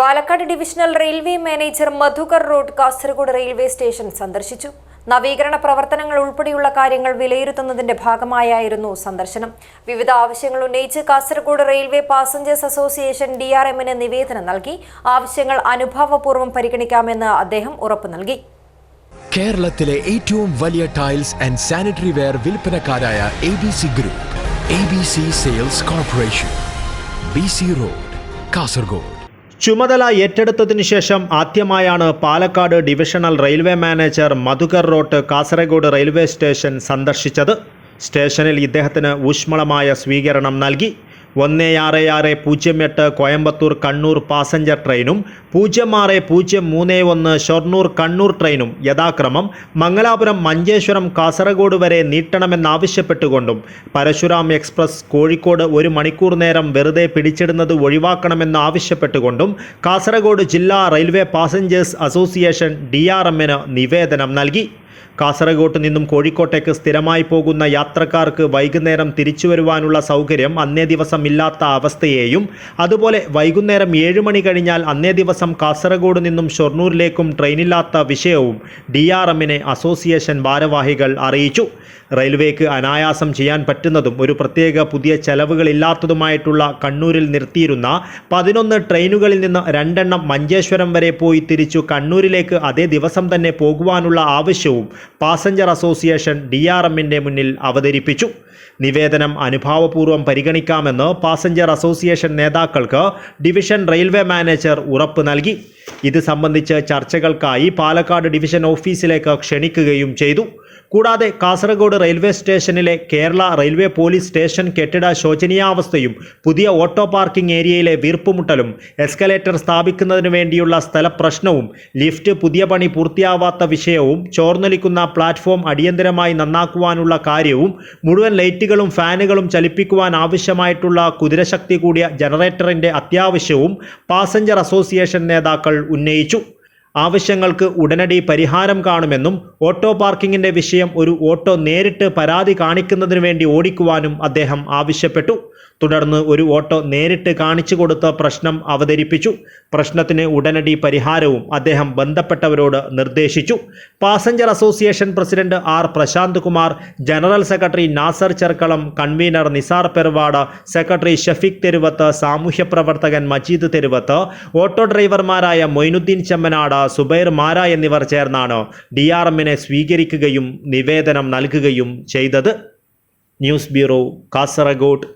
Palakkad divisional railway manager Madhukar Rout Kasaragod railway station സന്ദർശിച്ചു. നവീകരണ പ്രവർത്തനങ്ങൾ ഉൾപ്പെടെയുള്ള കാര്യങ്ങൾ വിലയിരുത്തുന്നതിന്റെ ഭാഗമായായിരുന്നു സന്ദർശനം. വിവിധ ആവശ്യങ്ങൾ ഉന്നയിച്ച് Kasaragod railway passengers association D R എമ്മിന് നിവേദനം നൽകി. ആവശ്യങ്ങൾ അനുഭാവപൂർവം പരിഗണിക്കാമെന്ന് അദ്ദേഹം ഉറപ്പു നൽകി. കേരളത്തിലെ ഏറ്റവും വലിയ tiles and sanitary ware വിൽപ്പനക്കാരായ A B C group A B C sales corporation B C road Kasaragod. ചുമതല ഏറ്റെടുത്തതിനു ശേഷം ആദ്യമായാണ് Palakkad divisional railway manager Madhukar Rout Kasaragod railway station സന്ദർശിച്ചത്. സ്റ്റേഷനിൽ ഇദ്ദേഹത്തിന് ഊഷ്മളമായ സ്വീകരണം നൽകി. ഒന്ന് ആറ് ആറ് പൂജ്യം എട്ട് കോയമ്പത്തൂർ കണ്ണൂർ പാസഞ്ചർ ട്രെയിനും പൂജ്യം ആറ് പൂജ്യം മൂന്ന് ഒന്ന് ഷൊർണൂർ കണ്ണൂർ ട്രെയിനും യഥാക്രമം മംഗലാപുരം മഞ്ചേശ്വരം കാസർഗോഡ് വരെ നീട്ടണമെന്നാവശ്യപ്പെട്ടുകൊണ്ടും പരശുരാം എക്സ്പ്രസ് കോഴിക്കോട് ഒരു മണിക്കൂർ നേരം വെറുതെ പിടിച്ചിടുന്നത് ഒഴിവാക്കണമെന്നാവശ്യപ്പെട്ടുകൊണ്ടും കാസർഗോഡ് ജില്ലാ റെയിൽവേ പാസഞ്ചേഴ്സ് അസോസിയേഷൻ ഡി നിവേദനം നൽകി. കാസർഗോട്ട് നിന്നും കോഴിക്കോട്ടേക്ക് സ്ഥിരമായി പോകുന്ന യാത്രക്കാർക്ക് വൈകുന്നേരം തിരിച്ചു വരുവാനുള്ള സൗകര്യം അന്നേ ദിവസം ഇല്ലാത്ത അവസ്ഥയെയും അതുപോലെ വൈകുന്നേരം ഏഴ് മണി കഴിഞ്ഞാൽ അന്നേ ദിവസം കാസർഗോഡ് നിന്നും ഷൊർണൂരിലേക്കും ട്രെയിനില്ലാത്ത വിഷയവും ഡി ആർ എമ്മിനെ അസോസിയേഷൻ ഭാരവാഹികൾ അറിയിച്ചു. റെയിൽവേക്ക് അനായാസം ചെയ്യാൻ പറ്റുന്നതും ഒരു പ്രത്യേക പുതിയ ചെലവുകളില്ലാത്തതുമായിട്ടുള്ള കണ്ണൂരിൽ നിർത്തിയിരുന്ന പതിനൊന്ന് ട്രെയിനുകളിൽ നിന്ന് രണ്ടെണ്ണം മഞ്ചേശ്വരം വരെ പോയി തിരിച്ചു കണ്ണൂരിലേക്ക് അതേ ദിവസം തന്നെ പോകുവാനുള്ള ആവശ്യവും പാസഞ്ചർ അസോസിയേഷൻ ഡി ആർ എമ്മിന്റെ മുന്നിൽ അവതരിപ്പിച്ചു. നിവേദനം അനുഭാവപൂർവം പരിഗണിക്കാമെന്ന് പാസഞ്ചർ അസോസിയേഷൻ നേതാക്കൾക്ക് ഡിവിഷൻ റെയിൽവേ മാനേജർ ഉറപ്പ് നൽകി. ഇത് സംബന്ധിച്ച് ചർച്ചകൾക്കായി പാലക്കാട് ഡിവിഷൻ ഓഫീസിലേക്ക് ക്ഷണിക്കുകയും ചെയ്തു. കൂടാതെ കാസർഗോഡ് റെയിൽവേ സ്റ്റേഷനിലെ കേരള റെയിൽവേ പോലീസ് സ്റ്റേഷൻ കെട്ടിട ശോചനീയാവസ്ഥയും പുതിയ ഓട്ടോ പാർക്കിംഗ് ഏരിയയിലെ വീർപ്പുമുട്ടലും എസ്കലേറ്റർ സ്ഥാപിക്കുന്നതിന് വേണ്ടിയുള്ള സ്ഥലപ്രശ്നവും ലിഫ്റ്റ് പുതിയ പണി പൂർത്തിയാവാത്ത വിഷയവും ചോർന്നൊലിക്കുന്ന പ്ലാറ്റ്ഫോം അടിയന്തരമായി നന്നാക്കുവാനുള്ള കാര്യവും മുഴുവൻ ലൈറ്റുകളും ഫാനുകളും ചലിപ്പിക്കുവാൻ ആവശ്യമായിട്ടുള്ള കുതിരശക്തി കൂടിയ ജനറേറ്ററിന്റെ അത്യാവശ്യവും പാസഞ്ചർ അസോസിയേഷൻ നേതാക്കൾ ഉന്നയിച്ചു. ആവശ്യങ്ങൾക്ക് ഉടനടി പരിഹാരം കാണുമെന്നും ഓട്ടോ പാർക്കിംഗിന്റെ വിഷയം ഒരു ഓട്ടോ നേരിട്ട് പരാതി കാണിക്കുന്നതിനു വേണ്ടി ഓടിക്കുവാനും അദ്ദേഹം ആവശ്യപ്പെട്ടു. തുടർന്ന് ഒരു ഓട്ടോ നേരിട്ട് കാണിച്ചു കൊടുത്ത പ്രശ്നം അവതരിപ്പിച്ചു. പ്രശ്നത്തിന് ഉടനടി പരിഹാരവും അദ്ദേഹം ബന്ധപ്പെട്ടവരോട് നിർദ്ദേശിച്ചു. Passenger association president R Prashanth Kumar general secretary Nasar Cherkalam convener Nisar Perwad secretary Shafeeq Theruvath സാമൂഹ്യ പ്രവർത്തകൻ മജീദ് തെരുവത്ത് ഓട്ടോ ഡ്രൈവർമാരായ മൊയ്നുദ്ദീൻ ചെമ്മനാട് സുബൈർ മാര എന്നിവർ ചേർന്നാണ് ഡി ആർ എമ്മിനെ സ്വീകരിക്കുകയും നിവേദനം നൽകുകയും ചെയ്തത്. News bureau Kasaragod.